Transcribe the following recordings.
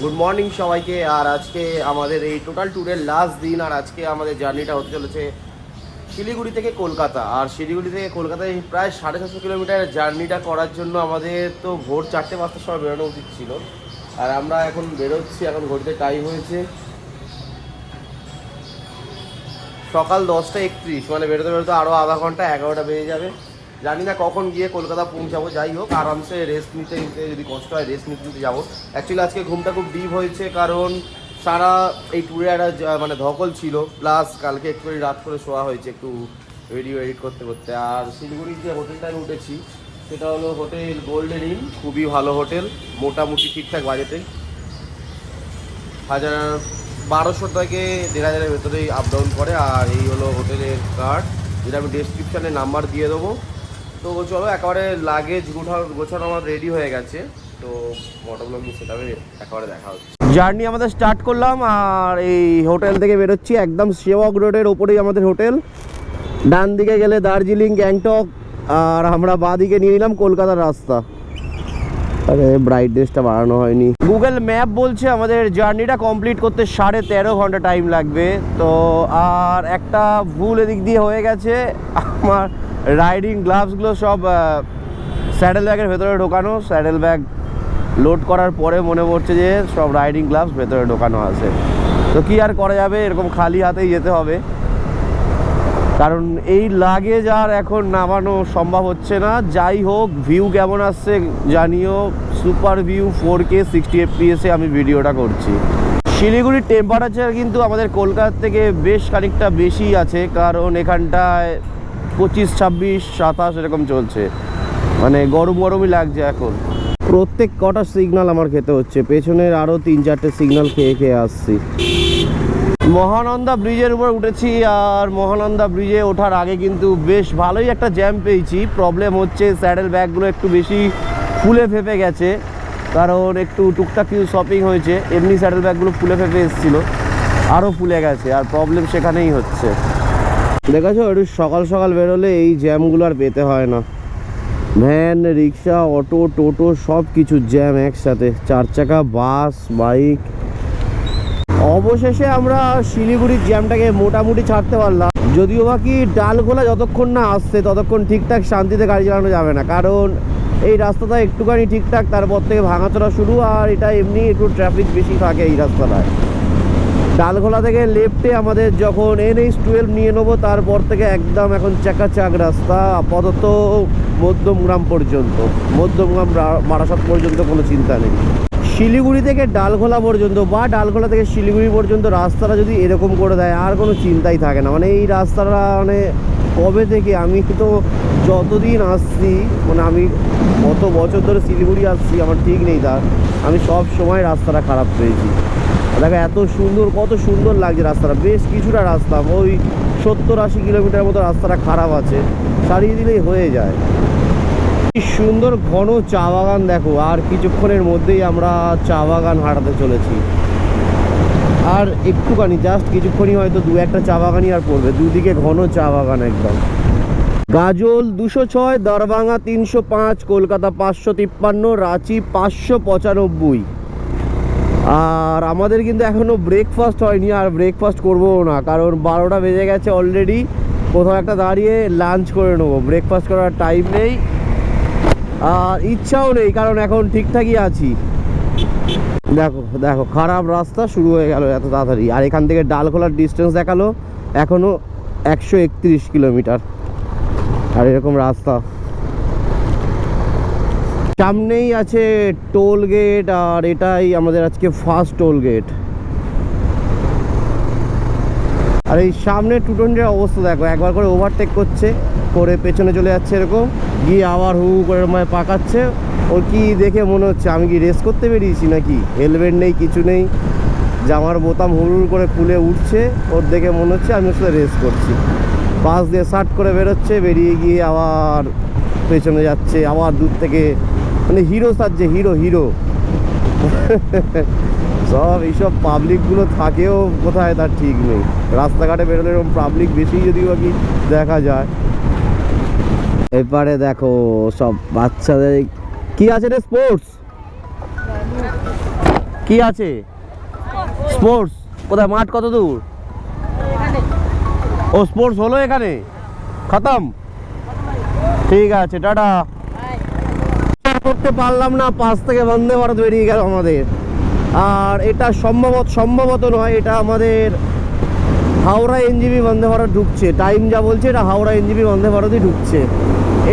Good morning সবাইকে, আর আজকে আমাদের এই টোটাল ট্যুরের লাস্ট দিন, আর আজকে আমাদের জার্নিটা হতে চলেছে শিলিগুড়ি থেকে কলকাতা। আর শিলিগুড়ি থেকে কলকাতায় প্রায় সাড়ে সাতশো কিলোমিটার জার্নিটা করার জন্য আমাদের তো ভোর চারটে পাঁচটার সময় বেরোনো উচিত ছিল। আর আমরা এখন বেরোচ্ছি, এখন ঘড়িতে টাইম হয়েছে সকাল দশটা একত্রিশ। মানে বেরোতে বেরোতে আরও আধা ঘণ্টা এগারোটা বেজে যাবে। জানি না কখন গিয়ে কলকাতা পৌঁছাবো, যাই হোক, আরামসে রেস্ট নিতে নিতে যদি কষ্ট হয় রেস্ট নিতে নিতে যাব। অ্যাকচুয়ালি আজকে ঘুমটা খুব ডিপ হয়েছে, কারণ সারা এই ট্যুরে একটা মানে ধকল ছিল প্লাস কালকে একটু রাত করে শোয়া হয়েছে, একটু ভিডিও এডিট করতে করতে। আর শিলিগুড়ির যে হোটেলটায় আমি উঠেছি, সেটা হলো হোটেল গোল্ডেন ইন খুবই ভালো হোটেল মোটামুটি ঠিকঠাক বাজেটে হাজার বারোশো থেকে দেড় হাজারের ভেতরেই আপ ডাউন করে, আর এই হলো হোটেলের কার্ড যেটা আমি ডেসক্রিপশানে নাম্বার দিয়ে দেবো। তো চলো একেবারে লাগেজ গোছানো গোছানো আমার রেডি হয়ে গেছে। তো মোটামুটি আমি সেটা একেবারে দেখা হচ্ছে। জার্নি আমাদের স্টার্ট করলাম, আর এই হোটেল থেকে বেরোচ্ছি একদম সেবক রোডের ওপরেই আমাদের হোটেল ডান দিকে গেলে দার্জিলিং, গ্যাংটক, আর আমরা বাঁ দিকে নিয়ে নিলাম কলকাতার রাস্তা। আরে ব্রাইটনেসটা বাড়ানো হয়নি। গুগল ম্যাপ বলছে আমাদের জার্নিটা কমপ্লিট করতে সাড়ে তেরো ঘণ্টা টাইম লাগবে। তো, আর একটা ভুল এদিক দিয়ে হয়ে গেছে। আমার রাইডিং গ্লাভসগুলো সব স্যাডেল ব্যাগের ভেতরে ঢোকানো। স্যাডেল ব্যাগ লোড করার পরে মনে পড়ছে যে সব রাইডিং গ্লাভস ভেতরে ঢোকানো আছে। তো কি আর করা যাবে? এরকম খালি হাতেই যেতে হবে। কারণ এই লাগেজ আর এখন নামানো সম্ভব হচ্ছে না। যাই হোক, ভিউ কেমন আসছে জানিও। Super view four K sixty এফপিএসে আমি ভিডিওটা করছি। শিলিগুড়ির টেম্পারেচার কিন্তু আমাদের কলকাতার থেকে বেশ খানিকটা বেশি আছে। কারণ এখানটায় পঁচিশ, ছাব্বিশ, সাতাশ এরকম চলছে। মানে গরম গরমই লাগছে এখন। প্রত্যেক কটা সিগনাল আমার খেতে হচ্ছে। পেছনের আরও তিন চারটে সিগনাল খেয়ে খেয়ে আসছি। মহানন্দা ব্রিজের উপর উঠেছি আর মহানন্দা ব্রিজে ওঠার আগে কিন্তু বেশ ভালোই একটা জ্যাম পেয়েছি। প্রবলেম হচ্ছে স্যাডেল ব্যাগগুলো একটু বেশি ফুলে ফেপে গেছে। কারণ একটু টুকটাক কিছু শপিং হয়েছে। এমনি স্যাডেল ব্যাগগুলো ফুলে ফেপে এসেছিল। আরও ফুলে গেছে আর প্রবলেম সেখানেই হচ্ছে। দেখেছ? একটু সকাল সকাল বেরোলে এই জ্যামগুলো আর পেতে হয় না। ভ্যান, রিক্সা, অটো, টোটো সব কিছু জ্যাম একসাথে। চার চাকা, বাস, বাইক। অবশেষে আমরা শিলিগুড়ির জ্যামটাকে মোটামুটি ছাড়তে পারলাম। যদিও বাকি ডালগোলা যতক্ষণ না আসছে, ততক্ষণ ঠিকঠাক শান্তিতে গাড়ি চালানো যাবে না। কারণ এই রাস্তাটা একটুখানি ঠিকঠাক, তারপর থেকে ভাঙাচোরা শুরু, আর এটা এমনি একটু ট্রাফিক বেশি থাকে এই রাস্তাটায়। ডালঘোলা থেকে লেফটে আমাদের যখন এন এইচ টুয়েলভ নিয়ে নেব, তারপর থেকে একদম এখন চাকাচাক রাস্তা, আপাতত মধ্যমগ্রাম পর্যন্ত। মধ্যমগ্রাম বারাসাত পর্যন্ত কোনো চিন্তা নেই। শিলিগুড়ি থেকে ডালঘোলা পর্যন্ত বা ডালঘোলা থেকে শিলিগুড়ি পর্যন্ত রাস্তাটা যদি এরকম করে দেয়, আর কোনো চিন্তাই থাকে না। মানে এই রাস্তাটা মানে কবে থেকে? আমি তো যতদিন আসছি মানে আমি কত বছর ধরে শিলিগুড়ি আসছি, আমার ঠিক নেই তার। আমি সব সময় রাস্তাটা খারাপ পেয়েছি। দেখো, এত সুন্দর, কত সুন্দর লাগছে রাস্তাটা। বেশ কিছুটা রাস্তা, ওই সত্তর আশি কিলোমিটার মতো রাস্তাটা খারাপ আছে। সারিয়ে দিলেই হয়ে যায়। কি সুন্দর ঘন চা বাগান, দেখো। আর কিছুক্ষণের মধ্যেই আমরা চা বাগান হাঁটাতে চলেছি। আর একটুখানি জাস্ট কিছুক্ষণই হয়তো দু একটা চা বাগানই আর পড়বে। দুদিকে ঘন চা বাগান একদম। গাজল দুশো ছয়, দরভাঙা তিনশো পাঁচ, কলকাতা পাঁচশো তিপ্পান্ন, রাঁচি পাঁচশো পঁচানব্বই। আর আমাদের কিন্তু এখনও ব্রেকফাস্ট হয়নি আর ব্রেকফাস্ট করব না, কারণ বারোটা বেজে গেছে অলরেডি কোথাও একটা দাঁড়িয়ে লাঞ্চ করে নেব ব্রেকফাস্ট করার টাইম নেই। আর ইচ্ছাও নেই, কারণ এখন ঠিকঠাকই আছি। দেখো দেখো, খারাপ রাস্তা শুরু হয়ে গেল এত তাড়াতাড়ি। আর এখান থেকে ডালখোলার ডিস্টেন্স দেখাল, এখনও একশো কিলোমিটার। আর এরকম রাস্তা। সামনেই আছে টোল গেট আর এটাই আমাদের আজকে ফার্স্ট টোল গেট আর এই সামনে টু টোয়েন্টির অবস্থা দেখো, একবার করে ওভারটেক করছে, করে পেছনে চলে যাচ্ছে এরকম, গিয়ে আবার হু করে মানে পাকাচ্ছে। ওর কি দেখে মনে হচ্ছে, আমি কি রেস করতে বেরিয়েছি নাকি? হেলমেট নেই, কিছু নেই। জামার বোতাম হুড় করে খুলে উঠছে, ওর দেখে মনে হচ্ছে আমি ওর রেস করছি। পাশ দিয়ে শার্ট করে বেরোচ্ছে, বেরিয়ে গিয়ে আবার পেছনে যাচ্ছে, আবার দূর থেকে মানে হিরো সাজছে হিরো হিরো। সব এইসব পাবলিকগুলো থাকেও কোথায় তার ঠিক নেই। রাস্তাঘাটে বেরোলে এরকম পাবলিক বেশি যদি বা কি দেখা যায়। এবারে দেখো সব বাচ্চাদের কি আছে রে স্পোর্টস কি আছে? স্পোর্টস কোথায় মাঠ কত দূর? ও স্পোর্টস হলো এখানে? খতম? ঠিক আছে, টাটা। করতে পারলাম না পাঁচ থেকে বন্দে ভারত বেরিয়ে গেল আমাদের। আর এটা সম্ভবত সম্ভবত নয়, এটা আমাদের হাওড়া এনজিবি বন্দে ভারত ঢুকছে। টাইম যা বলছে, এটা হাওড়া এনজিবি বন্দে ভারতই ঢুকছে।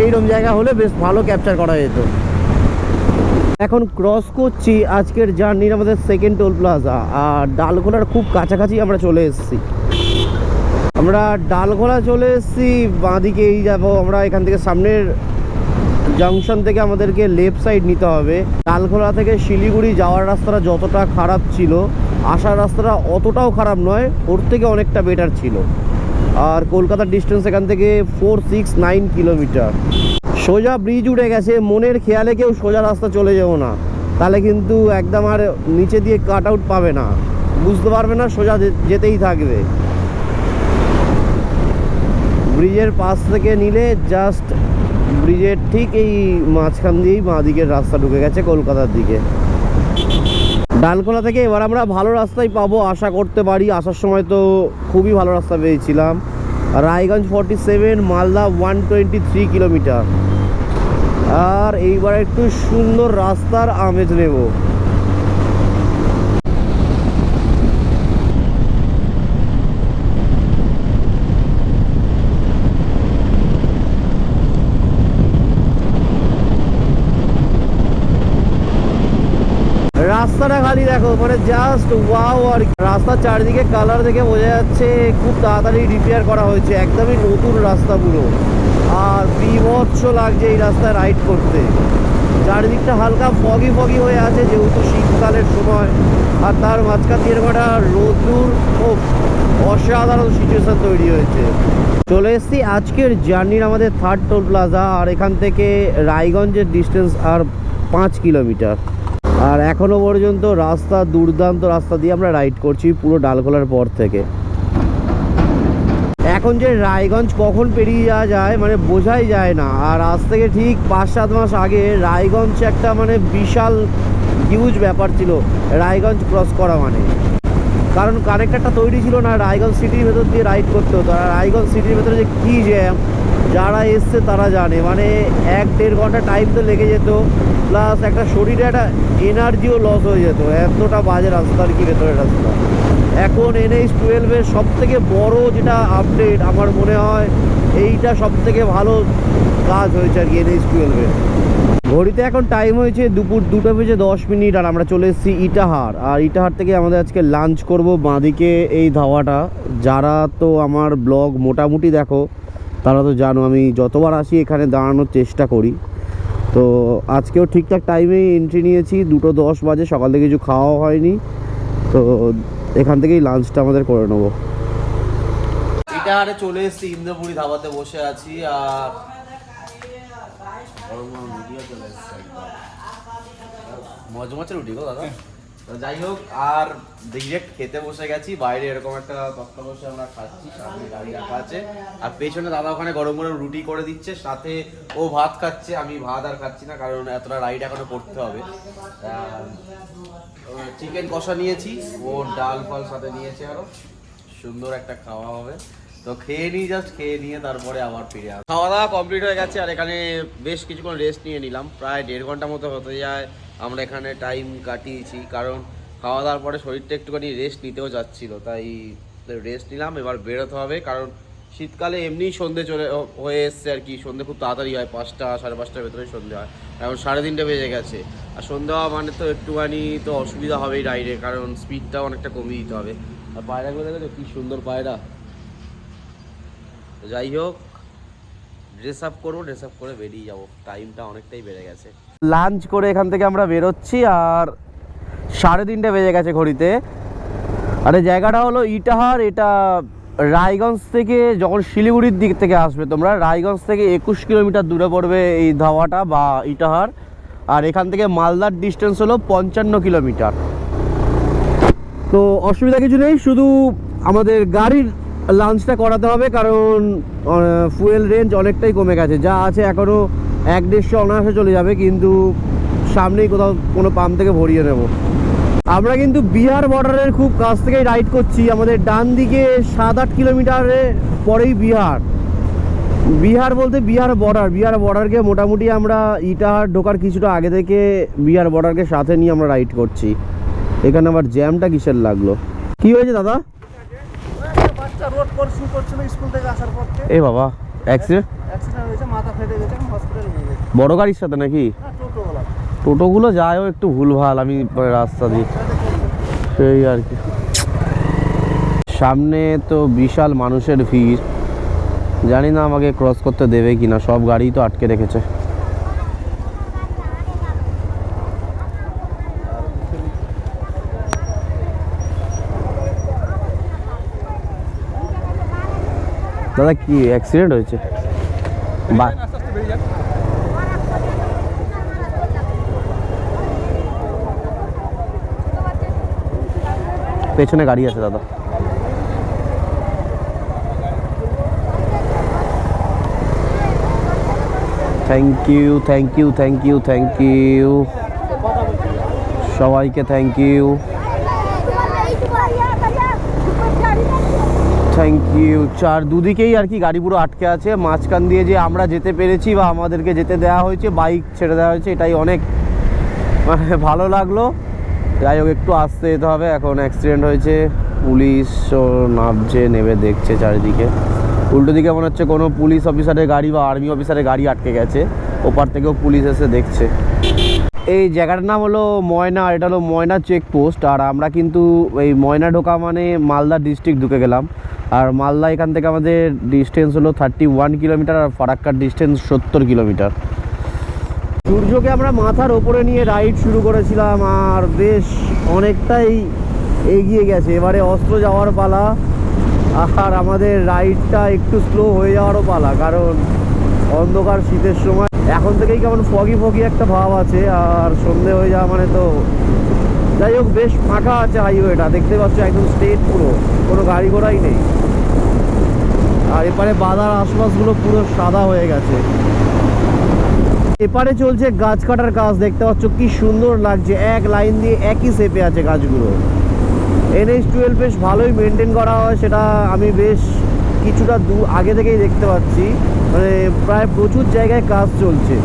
এইরকম জায়গা হলে বেশ ভালো ক্যাপচার করা যেত। এখন ক্রস করছি আজকের জার্নির আমাদের সেকেন্ড টোল প্লাজা আর ডালখোলার খুব কাছাকাছি আমরা চলে এসেছি। আমরা ডালখোলা চলে এসেছি, বাঁদিকেই যাব আমরা, এখান থেকে সামনের জাংশন থেকে আমাদেরকে লেফট সাইড নিতে হবে। ডালখোলা থেকে শিলিগুড়ি যাওয়ার রাস্তাটা যতটা খারাপ ছিল, আসার রাস্তাটা অতটাও খারাপ নয়, ওর থেকে অনেকটা বেটার ছিল। আর কলকাতার ডিস্টেন্স এখান থেকে ফোর সিক্স নাইন কিলোমিটার সোজা ব্রিজ উঠে গেছে, মনের খেয়ালে কেউ সোজা রাস্তা চলে যাব না। তাহলে কিন্তু একদম আর নিচে দিয়ে কাট আউট পাবে না। বুঝতে পারবে না, সোজা যেতেই থাকবে। ব্রিজের পাশ থেকে নিলে জাস্ট ব্রিজের ঠিক এই মাঝখান দিয়েই বাঁ দিকের রাস্তা ঢুকে গেছে কলকাতার দিকে। ডালখোলা থেকে এবার আমরা ভালো রাস্তাই পাবো, আশা করতে পারি। আসার সময় তো খুবই ভালো রাস্তা পেয়েছিলাম। Raiganj forty seven Malda one twenty three kilometer. আর এইবার একটু সুন্দর রাস্তার আমেজ নেব। রাস্তাটা খালি দেখো মানে জাস্ট ওয়াও আর। রাস্তার চারিদিকে কালার দেখে বোঝা যাচ্ছে খুব তাড়াতাড়ি রিপেয়ার করা হয়েছে, একদমই নতুন রাস্তা পুরো। আর বিভৎস লাগছে এই রাস্তায় রাইড করতে। চারিদিকটা হালকা ফগি ফগি হয়ে আছে, যেহেতু শীতকালের সময়। আর তার মাঝখান দিয়ে এরকম একটা রোদ্দুর ও অসাধারণ সিচুয়েশন তৈরি হয়েছে। চলে এসেছি আজকের জার্নির আমাদের থার্ড টোল প্লাজা আর এখান থেকে রায়গঞ্জের ডিস্টেন্স আর পাঁচ কিলোমিটার আর এখনও পর্যন্ত রাস্তা, দুর্দান্ত রাস্তা দিয়ে আমরা রাইড করছি পুরো ডালখোলার পর থেকে। এখন যে রায়গঞ্জ কখন পেরিয়ে যাওয়া যায় মানে বোঝাই যায় না। আর আজ থেকে ঠিক পাঁচ সাত মাস আগে রায়গঞ্জ একটা মানে বিশাল হিউজ ব্যাপার ছিল, রায়গঞ্জ ক্রস করা মানে। কারণ কানেক্টারটা তৈরি ছিল না, রায়গঞ্জ সিটির ভেতর দিয়ে রাইড করতে হতো। আর রায়গঞ্জ সিটির ভেতরে যে কী জ্যাম যারা এসছে তারা জানে। মানে এক দেড় ঘণ্টা টাইম তো লেগে যেত প্লাস একটা শরীরে একটা এনার্জিও লস হয়ে যেত। এতটা বাজে রাস্তা আর কি ভেতরের রাস্তা। এখন এনএইচ টুয়েলভের সব থেকে বড় যেটা আপডেট আমার মনে হয়, এইটা সব থেকে ভালো কাজ হয়েছে আর কি এনএইচ টুয়েলভের ঘড়িতে এখন টাইম হয়েছে দুপুর দুটো বেজে দশ মিনিট আর আমরা চলে এসেছি ইটাহার। আর ইটাহার থেকে আমাদের আজকে লাঞ্চ করব বাঁদিকে এই ধাওয়াটা। যারা তো আমার ব্লগ মোটামুটি দেখো তারা তো জানো, আমি যতবার আসি এখানে দাঁড়ানোর চেষ্টা করি। তো আজকেও ঠিকঠাক টাইমেই এন্ট্রি নিয়েছি, দুটো দশ বাজে, সকাল থেকে কিছু খাওয়াও হয়নি। তো এখান থেকেই লাঞ্চটা আমাদের করে নেব। ইটাহারে চলে এসেছি, ইন্দ্রপুরি ধাবাতে বসে আছি, আর মজমচে রুটি গো দাদা। তো যাই হোক, আর ডিরেক্ট খেতে বসে গেছি, বাইরে এরকম একটা তক্তা বসে আমরা খাচ্ছি, সামনে গাড়ি রাখা আছে। আর পেছনে দাদা ওখানে গরম গরম রুটি করে দিচ্ছে, সাথে ও ভাত খাচ্ছে, আমি ভাত আর খাচ্ছি না, কারণ এতটা রাইড এখনও করতে হবে। চিকেন কষা নিয়েছি, ও ডাল ফাল সাথে নিয়েছে আরও। সুন্দর একটা খাওয়া হবে। তো খেয়ে নিই জাস্ট খেয়ে নিয়ে তারপরে আবার ফিরে আসব। খাওয়া দাওয়া কমপ্লিট হয়ে গেছে, আর এখানে বেশ কিছুক্ষণ রেস্ট নিয়ে নিলাম, প্রায় দেড় ঘণ্টা মতো হতে যায়। আমরা এখানে টাইম কাটিয়েছি, কারণ খাওয়া দাওয়ার পরে শরীরটা একটুখানি রেস্ট নিতেও যাচ্ছিল তাই রেস্ট নিলাম, এবার বেরোতে হবে, কারণ শীতকালে এমনিই সন্ধে চলে হয়ে এসছে আর কি, সন্ধে খুব তাড়াতাড়ি হয়, পাঁচটা, সাড়ে পাঁচটার ভেতরে সন্ধে হয়, এখন সাড়ে তিনটে বেজে গেছে, আর সন্ধে হওয়া মানে তো একটুখানি তো অসুবিধা হবেই রাইডে কারণ স্পিডটাও অনেকটা কমিয়ে দিতে হবে, আর পায়রাগুলো দেখো কি সুন্দর পায়রা? যাই হোক ড্রেস আপ করব ড্রেস আপ করে বেরিয়ে যাব টাইমটা অনেকটাই বেড়ে গেছে। লাঞ্চ করে এখান থেকে আমরা বেরোচ্ছি আর সাড়ে তিনটে বেজে গেছে ঘড়িতে। আর জায়গাটা হলো ইটাহার, এটা রায়গঞ্জ থেকে যখন শিলিগুড়ির দিক থেকে আসবে তোমরা, রায়গঞ্জ থেকে একুশ কিলোমিটার দূরে পড়বে এই ধাওয়াটা বা ইটাহার। আর এখান থেকে মালদার ডিস্টেন্স হলো পঞ্চান্ন কিলোমিটার। তো অসুবিধা কিছু নেই, শুধু আমাদের গাড়ির লাঞ্চটা করাতে হবে কারণ ফুয়েল রেঞ্জ অনেকটাই কমে গেছে। যা আছে এখনও এক দেড়শো অনায়াসে চলে যাবে কিন্তু সামনেই কোথাও কোনো পাম্প থেকে ভরিয়ে নেব। আমরা কিন্তু বিহার বর্ডারের খুব কাছ থেকেই রাইড করছি। আমাদের ডান দিকে সাত আট কিলোমিটারের পরেই বিহার। বিহার বলতে বিহার বর্ডার। বিহার বর্ডারকে মোটামুটি আমরা ইটাহার ঢোকার কিছুটা আগে থেকে বিহার বর্ডারকে সাথে নিয়ে আমরা রাইড করছি। এখানে আবার জ্যামটা কিসের লাগল? কি হয়েছে দাদা? এ বাবা অ্যাক্সিডেন্ট অ্যাক্সিডেন্ট হয়েছে মাথা ফেটে গেছে হসপিটালে নিয়ে গেছে বড় গাড়ির সাথে নাকি? না টোটোগুলো যায়ও একটু ভুলভাল, আমি রাস্তা দিয়ে। সেই আর কি। সামনে তো বিশাল মানুষের ভিড়। জানি না আমাকে ক্রস করতে দেবে কিনা, সব গাড়ি তো আটকে রেখেছে। দাদা, কি অ্যাক্সিডেন্ট হয়েছে? বা পেছনে গাড়ি আছে, দাদা। Thank you thank you thank you thank you সবাইকে থ্যাংক ইউ থ্যাংক ইউ চার দুদিকেই আর কি গাড়ি পুরো আটকে আছে। মাঝখান দিয়ে যে আমরা যেতে পেরেছি বা আমাদেরকে যেতে দেওয়া হয়েছে, বাইক ছেড়ে দেওয়া হয়েছে, এটাই অনেক। মানে ভালো লাগল। যাই হোক, একটু আসতে যেতে হবে। এখন অ্যাক্সিডেন্ট হয়েছে। পুলিশও নামছে নেমে দেখছে চারিদিকে। উল্টো দিকে মনে হচ্ছে কোনো পুলিশ অফিসারের গাড়ি বা আর্মি অফিসারের গাড়ি আটকে গেছে। ওপার থেকেও পুলিশ এসে দেখছে। এই জায়গাটার নাম হলো ময়না এটা হলো ময়না চেকপোস্ট আর আমরা কিন্তু এই ময়না ঢোকা মানে মালদা ডিস্ট্রিক্ট ঢুকে গেলাম। আর মালদা এখান থেকে আমাদের ডিস্টেন্স হলো থার্টি ওয়ান কিলোমিটার আর ফারাক্কার ডিস্টেন্স সত্তর কিলোমিটার সূর্যকে আমরা মাথার ওপরে নিয়ে রাইড শুরু করেছিলাম আর বেশ অনেকটাই এগিয়ে গেছে। এবারে অস্ত্র যাওয়ার পালা আর আমাদের রাইডটা একটু স্লো হয়ে যাওয়ারও পালা, কারণ অন্ধকার শীতের সময়। এখন থেকেই কেমন ফগি ফগি একটা ভাব আছে আর সন্ধে হয়ে যাওয়া মানে তো যাই হোক, বেশ ফাঁকা আছে হাইওয়েটা দেখতে পাচ্ছ একদম স্ট্রেট পুরো, কোনো গাড়ি ঘোড়াই নেই। আর এপারে বাজার আশপাশগুলো পুরো সাদা হয়ে গেছে। এপারে চলছে গাছ কাটার কাজ, দেখতে পাচ্ছ কি সুন্দর লাগছে। এক লাইন দিয়ে একই শেপে আছে গাছগুলো। এনএইচ টুয়েলভ বেশ ভালোই মেনটেন করা হয়, সেটা আমি বেশ কিছুটা দু আগে থেকেই দেখতে পাচ্ছি। মানে প্রায় প্রচুর জায়গায় কাজ চলছে।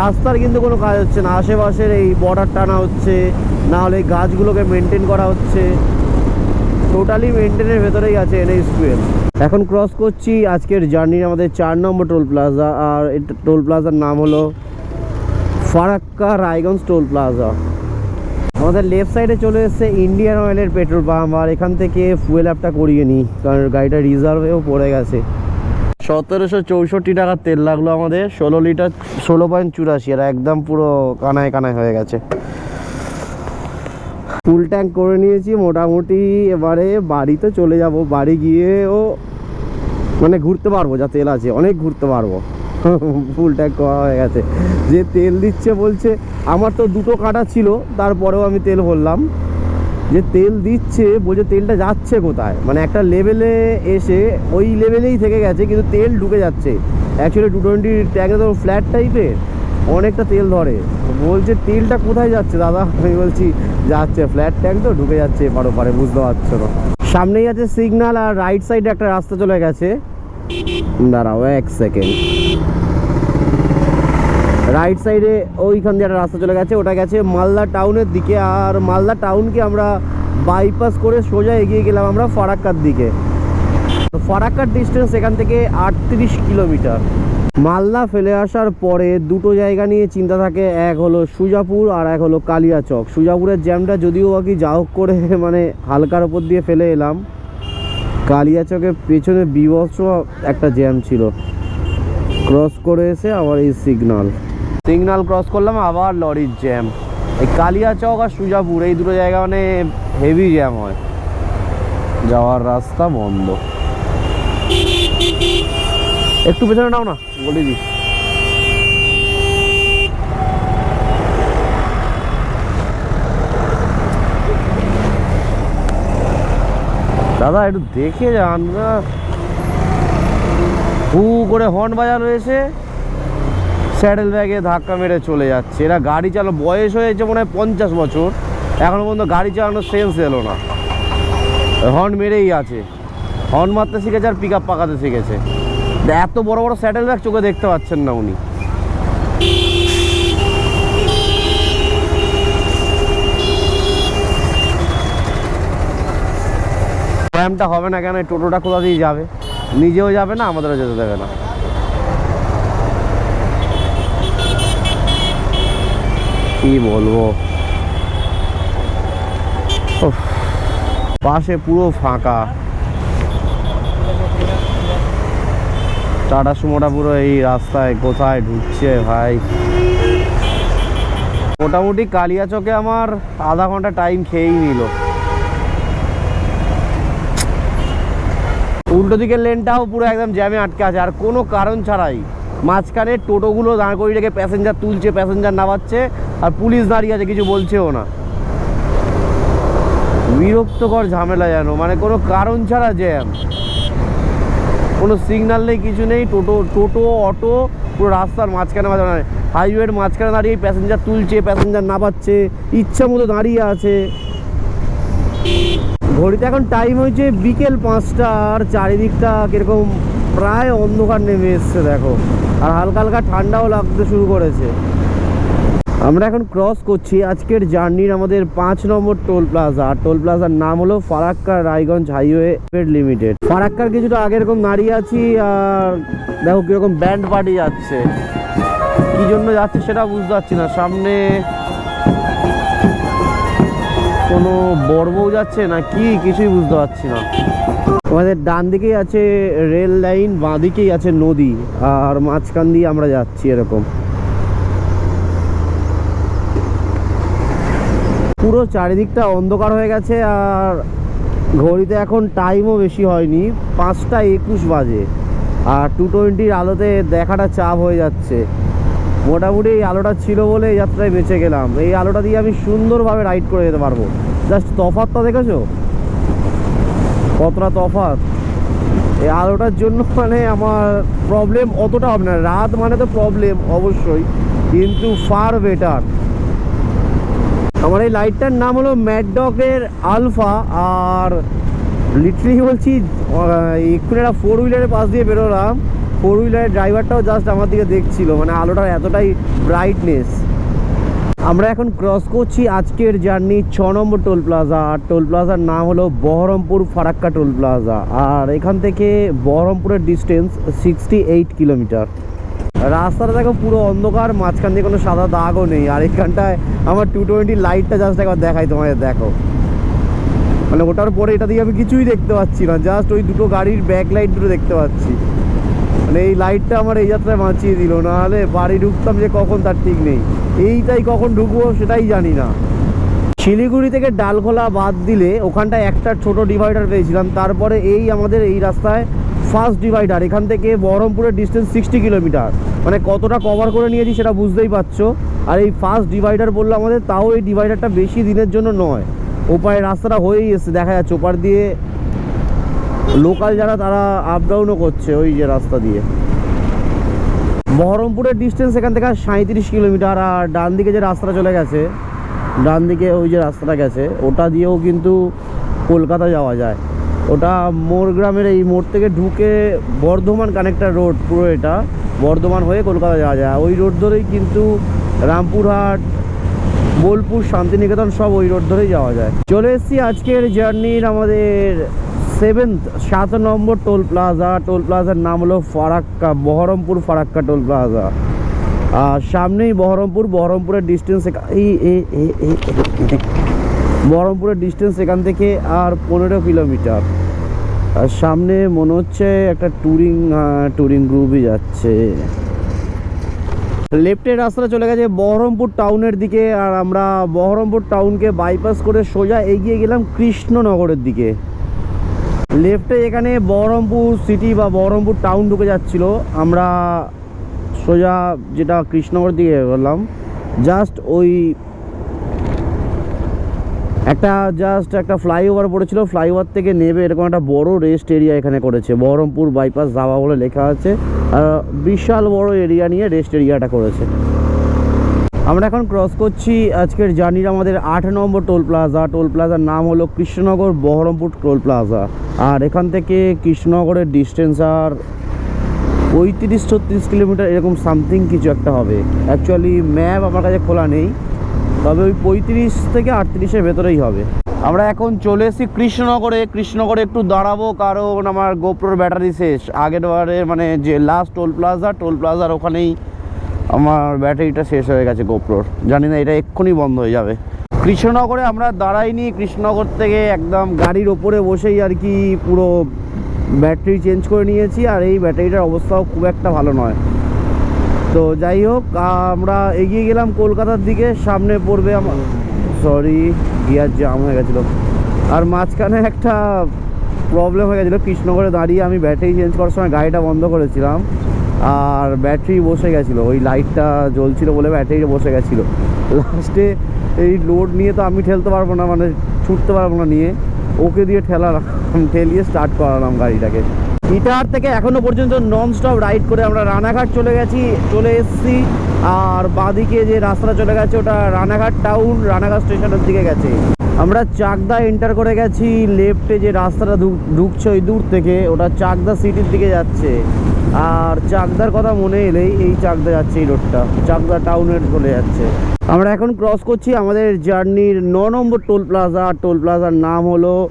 রাস্তার কিন্তু কোনো কাজ হচ্ছে না, আশেপাশের এই বর্ডার টানা হচ্ছে, না হলে গাছগুলোকে মেনটেন করা হচ্ছে। টোটালি মেনটেনের ভেতরেই আছে এনএইচ টুয়েলভ এখন ক্রস করছি, আজকের জার্নির আমাদের চার নম্বর টোল প্লাজা আর এটা টোল প্লাজার নাম হলো ফারাক্কা রায়গঞ্জ টোল প্লাজা আমাদের লেফট সাইডে চলে এসেছে ইন্ডিয়ান অয়েলের পেট্রোল পাম্প আর এখান থেকে ফুয়েল অ্যাপটা করিয়ে নিই, কারণ গাড়িটা রিজার্ভেও পড়ে গেছে। সতেরোশো চৌষট্টি টাকার তেল লাগল আমাদের, ষোলো লিটার ষোলো পয়েন্ট চুরাশি, আর একদম পুরো কানায় কানায় হয়ে গেছে। ফুল ট্যাঙ্ক করে নিয়েছি, মোটামুটি এবারে বাড়িতে চলে যাব। বাড়ি গিয়েও মানে ঘুরতে পারব, যা তেল আছে, অনেক ঘুরতে পারব। ফুল ট্যাঙ্ক করা হয়ে গেছে। যে তেল দিচ্ছে বলছে, আমার তো দুটো কাটা ছিল, তারপরেও আমি তেল ভরলাম। যে তেল দিচ্ছে, বলছে তেলটা যাচ্ছে কোথায়? মানে একটা লেভেলে এসে ওই লেভেলেই থেকে গেছে, কিন্তু তেল ঢুকে যাচ্ছে। অ্যাকচুয়ালি টু টোয়েন্টি ট্যাঙ্কে তো ফ্ল্যাট টাইপের অনেকটা তেল ধরে। বলছে, তেলটা কোথায় যাচ্ছে দাদা? আমি বলছি, যাচ্ছে ফ্ল্যাট ট্যাঙ্ক তো, ঢুকে যাচ্ছে এপার ওপারে বুঝতে পারছ না। সামনেই আছে সিগনাল আর রাইট সাইডে একটা রাস্তা চলে গেছে। দাঁড়াও এক সেকেন্ড রাইট সাইডে ওইখান দিয়ে একটা রাস্তা চলে গেছে, ওটা গেছে মালদা টাউনের দিকে। আর মালদা টাউনকে আমরা বাইপাস করে সোজা এগিয়ে গেলাম আমরা ফারাক্কার দিকে। ফারাক্কার ডিস্টেন্স এখান থেকে আটত্রিশ কিলোমিটার। মালদা ফেলে আসার পরে দুটো জায়গা নিয়ে চিন্তা থাকে, এক হলো সুজাপুর আর এক হলো কালিয়াচক সুজাপুরের জ্যামটা যদিও বাকি যা হোক করে মানে হালকার ওপর দিয়ে ফেলে এলাম। কালিয়াচকের পেছনে বিভৎস একটা জ্যাম ছিল। ক্রস করে এসে আবার এই সিগনাল। সিগনাল ক্রস করলাম, আবার লরির জ্যাম। এই কালিয়াচক আর সুজাপুর, এই দুটো জায়গা মানে হেভি জ্যাম হয়। যাওয়ার রাস্তা বন্ধ। একটু পেছনে নাও না, বলে দিই। দাদা, একটু দেখে যান না হু করে হর্ন বাজানো রয়েছে স্যাডেল ব্যাগে ধাক্কা মেরে চলে যাচ্ছে। এরা গাড়ি চালো বয়স হয়েছে মনে হয় পঞ্চাশ বছর। এখনও পর্যন্ত গাড়ি চালানোর সেন্স এলো না। হর্ন মেরেই আছে। হর্ন মারতে শিখেছে আর পিক আপ পাকাতে শিখেছে। এত বড় বড় স্যাটেল ব্যাগ চোখে দেখতে পাচ্ছেন না উনি। র্যামটা হবে না কেন? টোটোটা কোথা দিয়ে যাবে? নিজেও যাবে না, আমাদেরও যেতে দেবে না। কি বলব? পাশে পুরো ফাঁকা। টাটা সুমোটা পুরো এই রাস্তায় কোথায় ঢুকছে ভাই? মোটামুটি কালিয়াচকে আমার আধা ঘণ্টা টাইম খেয়েই নিল। উল্টো দিকের লেনটাও পুরো একদম জ্যামে আটকে আছে, আর কোনো কারণ ছাড়াই মাঝখানে টোটোগুলো দাঁড় করিয়ে রেখে প্যাসেঞ্জার তুলছে প্যাসেঞ্জার নামাচ্ছে, আর পুলিশ দাঁড়িয়ে আছে, কিছু বলছেও না। বিরক্তকর ঝামেলা যেন মানে কোনো কারণ ছাড়া জ্যাম কোনো সিগন্যাল নেই, কিছু নেই, টোটো টোটো, অটো, পুরো রাস্তার মাঝখানে মাঝখানে হাইওয়ের মাঝখানে দাঁড়িয়ে প্যাসেঞ্জার তুলছে প্যাসেঞ্জার নামাচ্ছে, ইচ্ছা মতো দাঁড়িয়ে আছে। ঘড়িতে এখন টাইম হয়েছে বিকেল পাঁচটা, আর চারিদিকটা কীরকম প্রায় অন্ধকার নেমে এসছে, দেখো। আর হালকা হালকা ঠান্ডাও লাগতে শুরু করেছে। আমরা এখন ক্রস করছি। আজকের জার্নির আমাদের পাঁচ নম্বর টোল প্লাজা আর টোল প্লাজার নাম হলো ফারাক্কা রায়গঞ্জ হাইওয়ে লিমিটেড ফারাক্কার কিছুটা আগে এরকম দাঁড়িয়ে আছি, আর দেখো কীরকম ব্যান্ড পার্টি যাচ্ছে। কি জন্য যাচ্ছে সেটা বুঝতে পারছি না। সামনে কোনো বড় বউ যাচ্ছে না কি, কিছুই বুঝতে পারছি না। আমাদের ডান দিকেই আছে রেল লাইন বাঁ দিকেই আছে নদী। আর মাঝখান দিয়ে আমরা যাচ্ছি এরকম। পুরো চারিদিকটা অন্ধকার হয়ে গেছে আর ঘড়িতে এখন টাইমও বেশি হয়নি, পাঁচটা একুশ বাজে আর টু টোয়েন্টির আলোতে দেখাটা চাপ হয়ে যাচ্ছে। মোটামুটি এই আলোটা ছিল বলে এই যাত্রায় বেঁচে গেলাম। এই আলোটা দিয়ে আমি সুন্দরভাবে রাইড করে যেতে পারব। জাস্ট তফাতটা দেখেছ? কতটা তফাৎ? এই আলোটার জন্য মানে আমার প্রবলেম অতটা হবে না। রাত মানে তো প্রবলেম অবশ্যই, কিন্তু ফার বেটার আমার এই লাইটটার নাম হলো ম্যাডডকের আলফা আর লিটারি বলছি এক্ষুনি একটা ফোর হুইলারের পাশ দিয়ে বেরোলাম। ফোর হুইলারের ড্রাইভারটাও জাস্ট আমার দিকে দেখছিল মানে আলোটার এতটাই ব্রাইটনেস আমরা এখন ক্রস করছি আজকের জার্নি ছ নম্বর টোল প্লাজা আর টোল প্লাজার নাম হলো বহরমপুর ফারাক্কা টোল প্লাজা আর এখান থেকে বহরমপুরের ডিস্টেন্স সিক্সটি এইট কিলোমিটার রাস্তাটা দেখো পুরো অন্ধকার, মাঝখান দিয়ে কোনো সাদা দাগও নেই। আর এখানটায় আমার টু টোয়েন্টি লাইটটা জাস্ট একবার দেখাই তোমাদের, দেখো। মানে ওটার পরে এটা দিয়ে আমি কিছুই দেখতে পাচ্ছি না জাস্ট ওই দুটো গাড়ির ব্যাক লাইট দুটো দেখতে পাচ্ছি। মানে এই লাইটটা আমার এই যাত্রায় বাঁচিয়ে দিল, নাহলে বাড়ি ঢুকতাম যে কখন তার ঠিক নেই। এইটাই কখন ঢুকবো সেটাই জানি না। শিলিগুড়ি থেকে ডালখোলা বাদ দিলে ওখানটায় একটা ছোট ডিভাইডার পেয়েছিলাম, তারপরে এই আমাদের এই রাস্তায় ফার্স্ট ডিভাইডার, এখান থেকে বহরমপুরের ডিস্টেন্স সিক্সটি কিলোমিটার মানে কতটা কভার করে নিয়েছি সেটা বুঝতেই পারছ। আর এই ফার্স্ট ডিভাইডার বলল আমাদের, তাও এই ডিভাইডারটা বেশি দিনের জন্য নয়। ওপারে রাস্তাটা হয়েই এসছে, দেখা যাচ্ছে ওপার দিয়ে লোকাল যারা, তারা আপ ডাউনও করছে ওই যে রাস্তা দিয়ে। বহরমপুরের ডিস্টেন্স এখান থেকে সাঁত্রিশ কিলোমিটার আর ডান দিকে যে রাস্তাটা চলে গেছে ডান দিকে ওই যে রাস্তাটা গেছে, ওটা দিয়েও কিন্তু কলকাতা যাওয়া যায়। ওটা মোর গ্রামের এই মোড় থেকে ঢুকে বর্ধমান কানেক্টার রোড পুরো এটা বর্ধমান হয়ে কলকাতা যাওয়া যায় ওই রোড ধরেই কিন্তু রামপুরহাট বোলপুর শান্তিনিকেতন সব ওই রোড ধরেই যাওয়া যায় চলে এসেছি আজকের জার্নির আমাদের সেভেন্থ সাত নম্বর টোল প্লাজা টোল প্লাজার নাম হলো ফারাক্কা বহরমপুর ফারাক্কা টোল প্লাজা আর সামনেই বহরমপুর বহরমপুরের ডিস্টেন্স এই বহরমপুরের ডিস্টেন্স এখান থেকে আর পনেরো কিলোমিটার আর সামনে মনে হচ্ছে একটা ট্যুরিং ট্যুরিং গ্রুপই যাচ্ছে। লেফটের রাস্তা চলে গেছে বহরমপুর টাউনের দিকে, আর আমরা বহরমপুর টাউনকে বাইপাস করে সোজা এগিয়ে গেলাম কৃষ্ণনগরের দিকে। লেফটে এখানে বহরমপুর সিটি বা বহরমপুর টাউন ঢুকে যাচ্ছিল, আমরা সোজা যেটা কৃষ্ণনগর দিকে গেলাম জাস্ট ওই একটা জাস্ট একটা ফ্লাইওভার পড়েছিল ফ্লাইওভার থেকে নেবে এরকম একটা বড় রেস্ট এরিয়া এখানে করেছে। বহরমপুর বাইপাস ধাবা বলে লেখা আছে। আর বিশাল বড় এরিয়া নিয়ে রেস্ট এরিয়াটা করেছে। আমরা এখন ক্রস করছি আজকের জার্নির আমাদের আট নম্বর টোল প্লাজা টোল প্লাজার নাম হলো কৃষ্ণনগর বহরমপুর টোল প্লাজা আর এখান থেকে কৃষ্ণনগরের ডিস্টেন্স আর পঁয়ত্রিশ ছত্রিশ কিলোমিটার এরকম সামথিং কিছু একটা হবে। অ্যাকচুয়ালি ম্যাপ আমার কাছে খোলা নেই। তবে ওই পঁয়ত্রিশ থেকে আটত্রিশের ভেতরেই হবে। আমরা এখন চলে এসেছি কৃষ্ণনগরে। কৃষ্ণনগরে একটু দাঁড়াবো, কারণ আমার গোপ্রোর ব্যাটারি শেষ। আগের বারে মানে যে লাস্ট টোল প্লাজা টোল প্লাজার ওখানেই আমার ব্যাটারিটা শেষ হয়ে গেছে গোপ্রোর। জানি না, এটা এক্ষুনি বন্ধ হয়ে যাবে। কৃষ্ণনগরে আমরা দাঁড়াইনি। কৃষ্ণনগর থেকে একদম গাড়ির ওপরে বসেই আর কি পুরো ব্যাটারি চেঞ্জ করে নিয়েছি। আর এই ব্যাটারিটার অবস্থাও খুব একটা ভালো নয়। তো যাই হোক আমরা এগিয়ে গেলাম কলকাতার দিকে, সামনে পড়বে আমার সরি গিয়ার জাম হয়ে গেছিল। আর মাঝখানে একটা প্রবলেম হয়ে গেছিল, কৃষ্ণনগরে দাঁড়িয়ে আমি ব্যাটারি চেঞ্জ করার সময় গাড়িটা বন্ধ করেছিলাম, আর ব্যাটারি বসে গেছিল, ওই লাইটটা জ্বলছিল বলে ব্যাটারিটা বসে গেছিল। লাস্টে এই লোড নিয়ে তো আমি ঠেলতে পারব না মানে ছুটতে পারব না নিয়ে, ওকে দিয়ে ঠেলালাম, ঠেলিয়ে স্টার্ট করালাম গাড়িটাকে। ইটাহার থেকে এখনও পর্যন্ত নন স্টপ রাইড করে আমরা রানাঘাট চলে গেছি, চলে এসেছি। আর বাঁদিকে যে রাস্তাটা চলে গেছে, ওটা রানাঘাট টাউন রানাঘাট স্টেশনের দিকে গেছে। আমরা চাকদা এন্টার করে গেছি লেফটে যে রাস্তাটা ঢুক- ঢুকছে ওই দূর থেকে, ওটা চাকদা সিটির দিকে যাচ্ছে। আর চাকদার কথা মনে এলেই এই চাকদা যাচ্ছে, এই রোডটা চাকদা টাউনের চলে যাচ্ছে। আমরা এখন ক্রস করছি আমাদের জার্নির ন নম্বর টোল প্লাজা টোল প্লাজার নাম হলো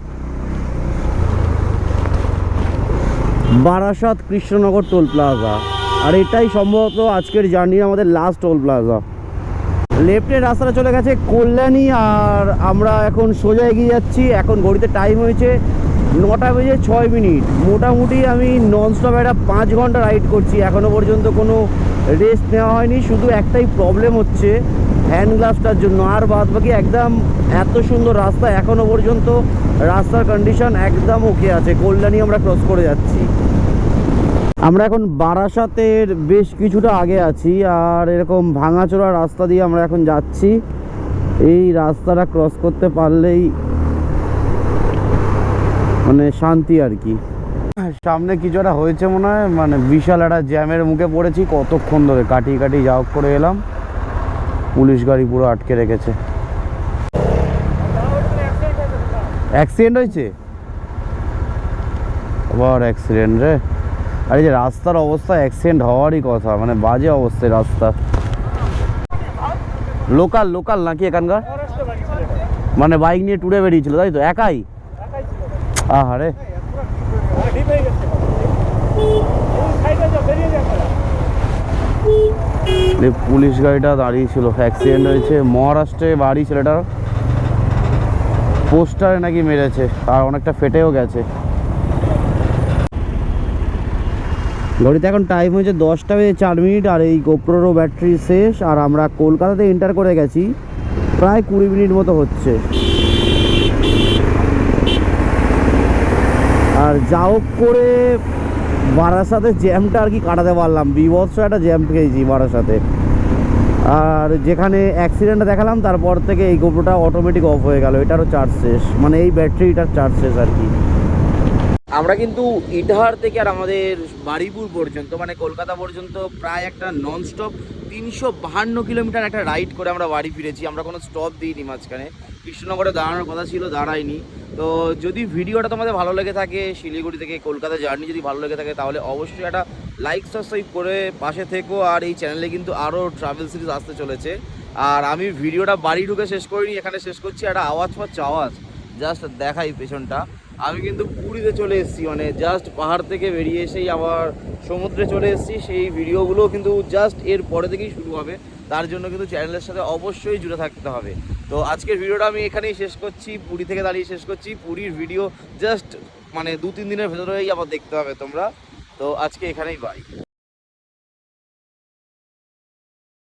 বারাসাত কৃষ্ণনগর টোল প্লাজা। আর এটাই সম্ভবত আজকের জার্নির আমাদের লাস্ট টোল প্লাজা। লেফটের রাস্তাটা চলে গেছে কল্যাণী, আর আমরা এখন সোজা এগিয়ে যাচ্ছি। এখন ঘড়িতে টাইম হয়েছে নটা বেজে ছয় মিনিট। মোটামুটি আমি ননস্টপ একটা পাঁচ ঘণ্টা রাইড করছি। এখনও পর্যন্ত কোনো রেস্ট নেওয়া হয়নি। শুধু একটাই প্রবলেম হচ্ছে হ্যান্ড গ্লাভসটার জন্য। আর বাদ বাকি একদম এত সুন্দর রাস্তা এখনও পর্যন্ত রাস্তার কন্ডিশন একদম ওকে আছে। কল্যাণী আমরা ক্রস করে যাচ্ছি। আমরা এখন বারাসাতের বেশ কিছুটা আগে আছি, আর এরকম ভাঙাচোরা রাস্তা দিয়ে আমরা এখন যাচ্ছি। এই রাস্তাটা ক্রস করতে পারলেই মানে শান্তি আর কি। সামনে কিছু একটা হয়েছে মনে হয় মানে বিশাল একটা জ্যামের মুখে পড়েছি, কতক্ষণ ধরে কাটিয়ে কাটিয়ে যাও করে এলাম। পুলিশ গাড়ি পুরো আটকে রেখেছে। অ্যাক্সিডেন্ট হয়েছে? আবার অ্যাক্সিডেন্ট রে? আর এই যে রাস্তার অবস্থা অ্যাক্সিডেন্ট হওয়ারই কথা মানে বাজে অবস্থায় রাস্তা। লোকাল লোকাল নাকি এখানকার? মানে বাইক নিয়ে ট্যুরে বেরিয়েছিল, তাই তো? একাই? আহারে। পুলিশ গাড়িটা দাঁড়িয়ে ছিল অ্যাক্সিডেন্ট হয়েছে। মহারাষ্ট্রে বাড়ি ছেলেটার। পোস্টারে নাকি মেরেছে, আর অনেকটা ফেটেও গেছে। ঘড়িতে এখন টাইম হয়েছে দশটা বেজে চার মিনিট আর এই গোপ্রোরও ব্যাটারি শেষ আর আমরা কলকাতাতে এন্টার করে গেছি। প্রায় কুড়ি মিনিট মতো হচ্ছে। আর যা করে বারাসাতে জ্যামটা আর কি কাটাতে পারলাম। বিভৎস একটা জ্যাম পেয়েছি বারাসাতে আর যেখানে অ্যাক্সিডেন্টটা দেখালাম, তারপর থেকে এই গোপ্রোটা অটোমেটিক অফ হয়ে গেল। এটারও চার্জ শেষ। মানে এই ব্যাটারিটার চার্জ শেষ আর কি। আমরা কিন্তু ইটাহার থেকে আর আমাদের বাড়িপুর পর্যন্ত মানে কলকাতা পর্যন্ত প্রায় একটা নন স্টপ তিনশো বাহান্ন কিলোমিটার একটা রাইড করে আমরা বাড়ি ফিরেছি। আমরা কোনো স্টপ দিইনি মাঝখানে। কৃষ্ণনগরে দাঁড়ানোর কথা ছিল, দাঁড়াইনি। তো যদি ভিডিওটা তোমাদের ভালো লেগে থাকে, শিলিগুড়ি থেকে কলকাতা জার্নি যদি ভালো লেগে থাকে, তাহলে অবশ্যই একটা লাইক সাবস্ক্রাইব করে পাশে থেকো। আর এই চ্যানেলে কিন্তু আরও ট্রাভেল সিরিজ আসতে চলেছে। আর আমি ভিডিওটা বাড়ি ঢুকে শেষ করিনি, এখানে শেষ করছি। একটা আওয়াজ পাচ্ছে, আওয়াজ। জাস্ট দেখাই পেছনটা। আমি কিন্তু পুরীতে চলে এসেছি মানে জাস্ট পাহাড় থেকে বেরিয়ে এসেই আবার সমুদ্রে চলে এসেছি। সেই ভিডিওগুলো কিন্তু জাস্ট এর পরে থেকেই শুরু হবে। তার জন্য কিন্তু চ্যানেলের সাথে অবশ্যই জুড়ে থাকতে হবে। তো আজকের ভিডিওটা আমি এখানেই শেষ করছি, পুরী থেকে দাঁড়িয়ে শেষ করছি। পুরীর ভিডিও জাস্ট মানে দু তিন দিনের ভেতরেই আবার দেখতে হবে তোমরা। তো আজকে এখানেই বাই